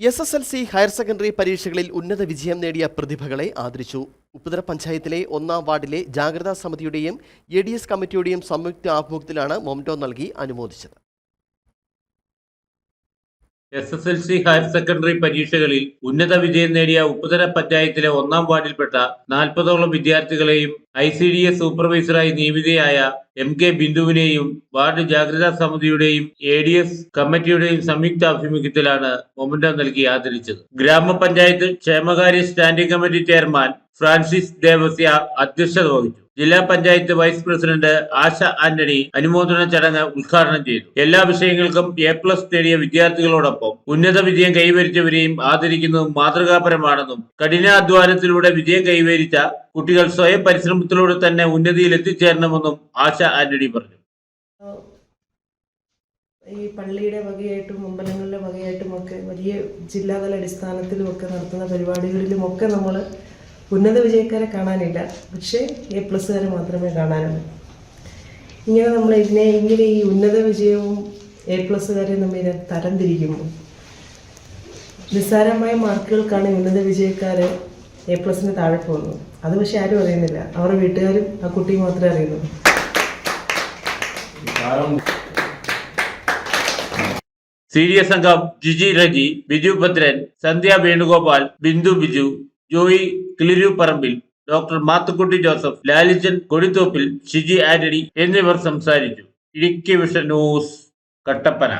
S S L C higher secondary പരീക്ഷകളിൽ ഉന്നത വിജയം നേടിയ പ്രതിഭകളെ ആദരിച്ചു. ഉപ്പുതറ പഞ്ചായത്തിലെ ഒന്നാം വാർഡിലെ ജാഗ്രതാ സമിതിയുടെയും എ ഡി എസ് കമ്മിറ്റിയുടെയും സംയുക്ത ആഭിമുഖ്യത്തിലാണ് മൊമറ്റോ നൽകി അനുമോദിച്ചത്. S S L C higher secondary പരീക്ഷകളിൽ ഉന്നത വിജയം നേടിയ ഉപ്പുതര പഞ്ചായത്തിലെ ഒന്നാം വാർഡിൽപ്പെട്ട നാൽപ്പതോളം വിദ്യാർത്ഥികളെയും ഐ സി ഡി എസ് സൂപ്പർവൈസറായി നിയമിതയായ എം കെ ബിന്ദുവിനെയും വാർഡ് ജാഗ്രതാ സമിതിയുടെയും എ ഡി എസ് കമ്മിറ്റിയുടെയും സംയുക്ത ആഭിമുഖ്യത്തിലാണ് മൊമന്റോ നൽകി ആദരിച്ചത്. ഗ്രാമപഞ്ചായത്ത് ക്ഷേമകാര്യ standing committee chairman Francis Devasya അധ്യക്ഷത വഹിച്ചു. ജില്ലാ panchayat vice president Asha Antony അനുമോദന ചടങ്ങ് ഉദ്ഘാടനം ചെയ്തു. എല്ലാ വിഷയങ്ങൾക്കും എ പ്ലസ് നേടിയ വിദ്യാർത്ഥികളോടൊപ്പം ഉന്നത വിജയം കൈവരിച്ചവരെയും ആദരിക്കുന്നതും മാതൃകാപരമാണെന്നും കഠിനാധ്വാനത്തിലൂടെ വിജയം കൈവരിച്ച കുട്ടികൾ സ്വയം പരിശ്രമത്തിലൂടെ തന്നെ ഉന്നതിയിൽ എത്തിച്ചേരണമെന്നും ആശ ആന്റണി പറഞ്ഞു. ഈ പള്ളിയുടെ വകയായിട്ടും അമ്പലങ്ങളുടെ വകയായിട്ടും ഒക്കെ വലിയ ജില്ലാതല അടിസ്ഥാനത്തിലും ഒക്കെ നടത്തുന്ന പരിപാടികളിലും ഒക്കെ നമ്മൾ ഉന്നത വിജയക്കാരെ കാണാനില്ല. പക്ഷേ എ പ്ലസ്സുകാരെ മാത്രമേ കാണാനുള്ളൂ. ഇങ്ങനെ നമ്മൾ ഇതിനെ ഇങ്ങനെ ഈ ഉന്നത വിജയവും എ പ്ലസ്സുകാരെയും നമ്മൾ തരംതിരിക്കുന്നു. നിസ്സാരമായ മാർക്കുകൾക്കാണ് ഉന്നത വിജയക്കാർ എ പ്ലസിന് താഴെ പോകുന്നത്. അത് പക്ഷെ ആരും അറിയുന്നില്ല. അവരുടെ വീട്ടുകാരും ആ കുട്ടിയും മാത്രമേ അറിയുന്നുള്ളൂ. സീരിയസ് അംഗം Giji Reji Biju Bhadran Sandhya Venugopal Bindu Biju Joy Kiliru Parambil doctor Mathukutty Joseph Lalichan Kodithoppil Shiji Antony എന്നിവർ സംസാരിച്ചു. Idukki vision news Kattappana.